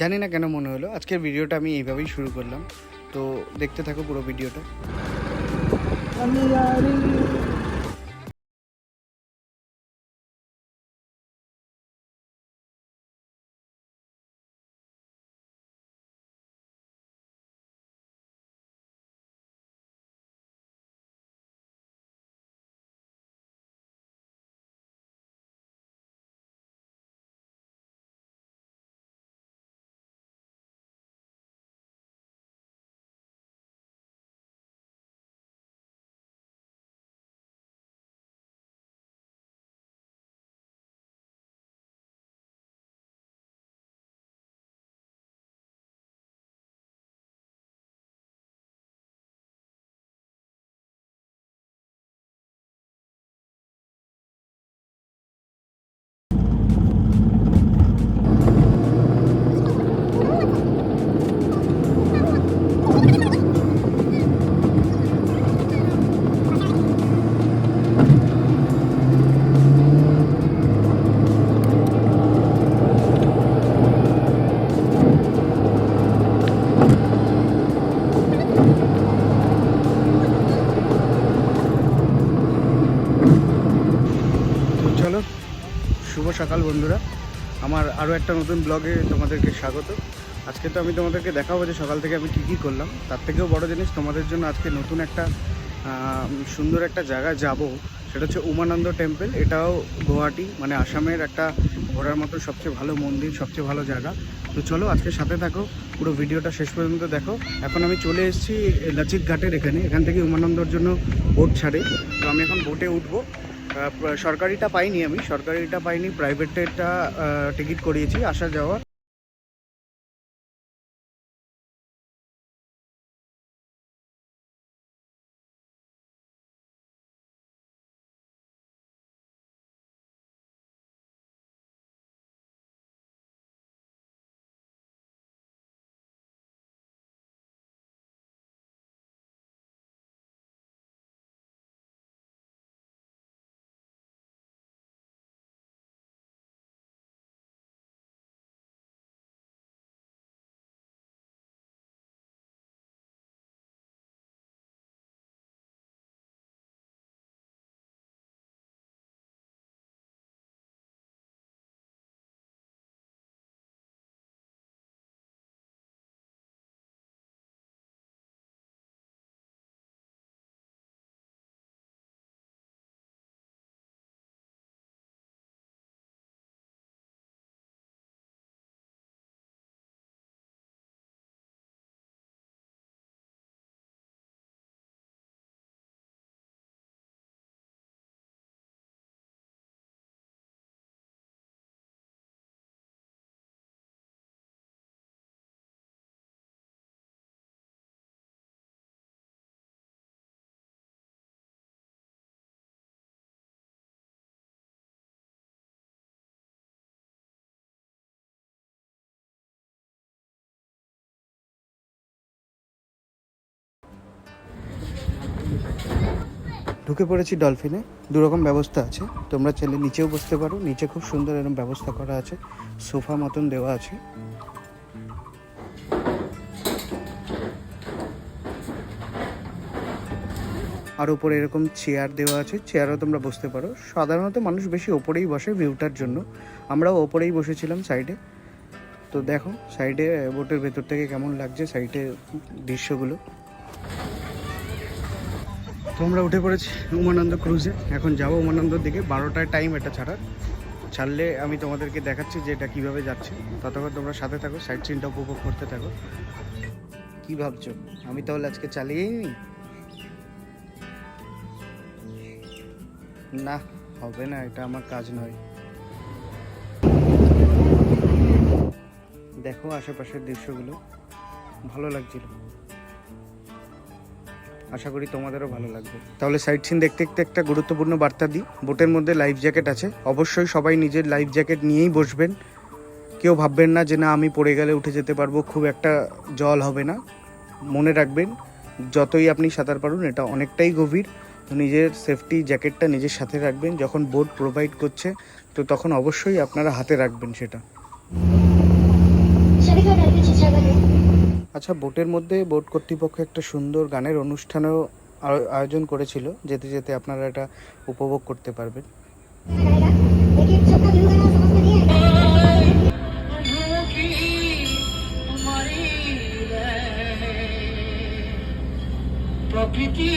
জানি না কেন মনে হলো। আজকের ভিডিওটা আমি এইভাবেই শুরু করলাম। তো দেখতে থাকো পুরো ভিডিওটা। চলো শুভ সকাল বন্ধুরা। আমার আরও একটা নতুন ব্লগে তোমাদেরকে স্বাগত। আজকে তো আমি তোমাদেরকে দেখাবো যে সকাল থেকে আমি কী কী করলাম। তার থেকেও বড় জিনিস, তোমাদের জন্য আজকে নতুন একটা সুন্দর একটা জায়গা যাব। সেটা হচ্ছে উমানন্দ টেম্পল। এটাও গুয়াহাটি মানে আসামের একটা ঘোরার মতো সবচেয়ে ভালো মন্দির, সবচেয়ে ভালো জায়গা। তো চলো আজকে সাথে থাকো, পুরো ভিডিওটা শেষ পর্যন্ত দেখো। এখন আমি চলে এসেছি লাচিত ঘাটের এখানে। এখান থেকে উমানন্দর জন্য বোট ছাড়ে। তো আমি এখন বোটে উঠবো। সরকারিটা পাইনি আমি। সরকারিটা পাইনি প্রাইভেটেরটা টিকিট করিয়েছি আসা যাওয়া। ঢুকে পড়েছি ডলফিনে। দুরকম ব্যবস্থা আছে। তোমরা চাইলে নিচেও বসতে পারো। নিচে খুব সুন্দর এরকম ব্যবস্থা করা আছে। সোফা মতন দেওয়া আছে। আর উপরে এরকম চেয়ার দেওয়া আছে। চেয়ারও তোমরা বসতে পারো। সাধারণত মানুষ বেশি ওপরেই বসে ভিউটার জন্য। আমরাও ওপরেই বসেছিলাম সাইডে। তো দেখো, সাইডে বোটের ভেতর থেকে কেমন লাগছে, সাইডে দৃশ্যগুলো। আমরা উঠে পড়েছি উমানন্দ ক্রুজে এখন যাব উমানন্দর দিকে। বারোটায় টাইম এটা ছাড়ার। ছাড়লে আমি তোমাদেরকে দেখাচ্ছি যে এটা কীভাবে যাচ্ছে। ততক্ষণ তোমরা সাথে থাকো সাইড সিনটা উপভোগ করতে থাকো। কি ভাবছ? আমি তাহলে আজকে চালিয়েই নি? না, হবে না, এটা আমার কাজ নয়। দেখো আশেপাশের দৃশ্যগুলো। ভালো লাগছিল। আশা করি তোমাদেরও ভালো লাগবে। তাহলে সাইট সিন দেখতে দেখতে একটা গুরুত্বপূর্ণ বার্তা দিই। বোটের মধ্যে লাইফ জ্যাকেট আছে। অবশ্যই সবাই নিজের লাইফ জ্যাকেট নিয়েই বসবেন। কেউ ভাববেন না যে না, আমি পড়ে গেলে উঠে যেতে পারব, খুব একটা জল হবে না। মনে রাখবেন, যতই আপনি সাঁতার পারুন, এটা অনেকটাই গভীর। নিজের সেফটি জ্যাকেটটা নিজের সাথে রাখবেন। যখন বোট প্রোভাইড করছে, তো তখন অবশ্যই আপনারা হাতে রাখবেন সেটা। আচ্ছা বোটের মধ্যে বোট কর্তৃপক্ষ একটা সুন্দর গানের অনুষ্ঠানেও আয়োজন করেছিল। যেতে যেতে আপনারা এটা উপভোগ করতে পারবেন। প্রকৃতি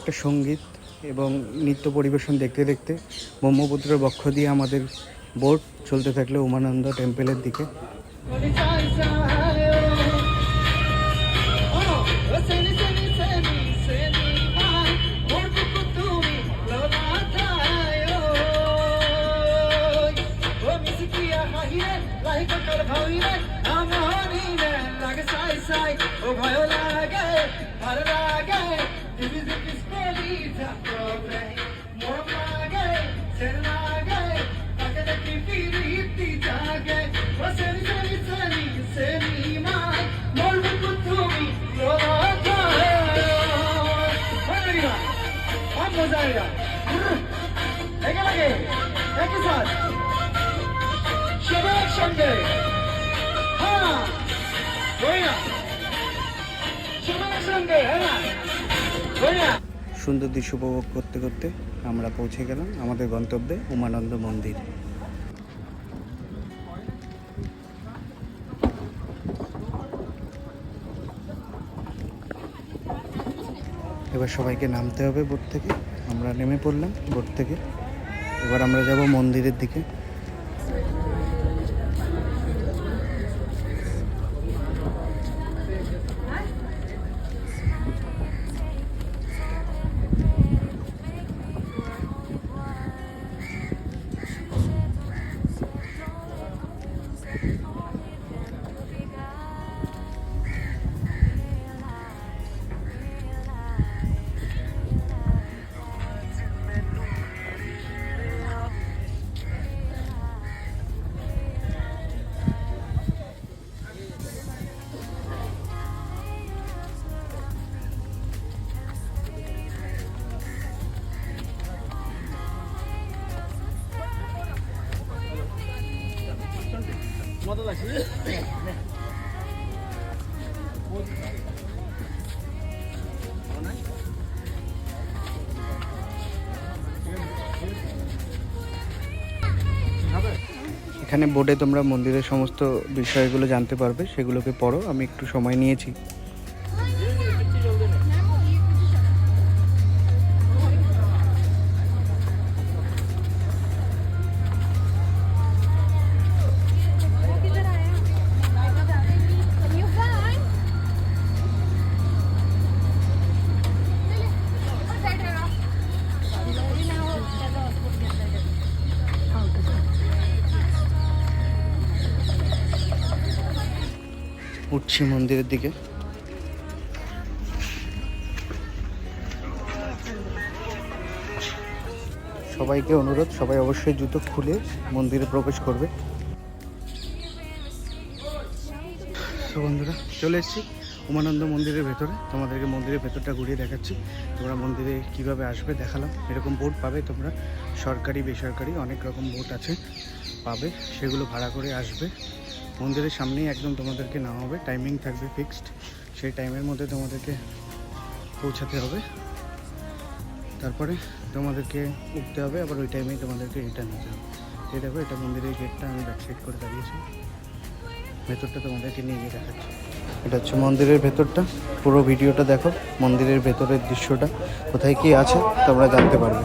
একটা সংগীত এবং নৃত্য পরিবেশন দেখতে দেখতে ব্রহ্মপুত্রের বক্ষ দিয়ে আমাদের বোট চলতে থাকলে উমানন্দ টেম্পেলের দিকে। সুন্দর দৃশ্য উপভোগ করতে করতে আমরা পৌঁছে গেলাম আমাদের গন্তব্যে উমানন্দ মন্দির। এবার সবাইকে নামতে হবে বোট থেকে। আমরা নেমে পড়লাম বোট থেকে। এবার আমরা যাব মন্দিরের দিকে। এখানে বোর্ডে তোমরা মন্দিরের সমস্ত বিষয়গুলো জানতে পারবে সেগুলোকে পড়ো আমি একটু সময় নিয়েছি। উঠছি মন্দিরের দিকে। সবাইকে অনুরোধ, সবাই অবশ্যই জুতো খুলে মন্দিরে প্রবেশ করবে। বন্ধুরা, চলে এসেছি উমানন্দ মন্দিরের ভেতরে। তোমাদেরকে মন্দিরের ভেতরটা ঘুরিয়ে দেখাচ্ছি। তোমরা মন্দিরে কীভাবে আসবে দেখালাম। এরকম বোট পাবে তোমরা। সরকারি, বেসরকারি অনেক রকম বোট আছে, পাবে। সেগুলো ভাড়া করে আসবে। মন্দিরের সামনেই একদম তোমাদেরকে নেওয়া হবে। টাইমিং থাকবে ফিক্সড সেই টাইমের মধ্যে তোমাদেরকে পৌঁছাতে হবে। তারপরে তোমাদেরকে উঠতে হবে, আবার ওই টাইমেই তোমাদেরকে রিটার্ন নিতে হবে। দেখো, এটা মন্দিরের গেটটা আমি ব্যাকসাইড করে দাঁড়িয়েছি। ভেতরটা তোমাদেরকে নিয়ে গিয়ে দেখাচ্ছি। এটা হচ্ছে মন্দিরের ভেতরটা। পুরো ভিডিওটা দেখো, মন্দিরের ভেতরের দৃশ্যটা। কোথায় কি আছে, তোমরা জানতে পারবে।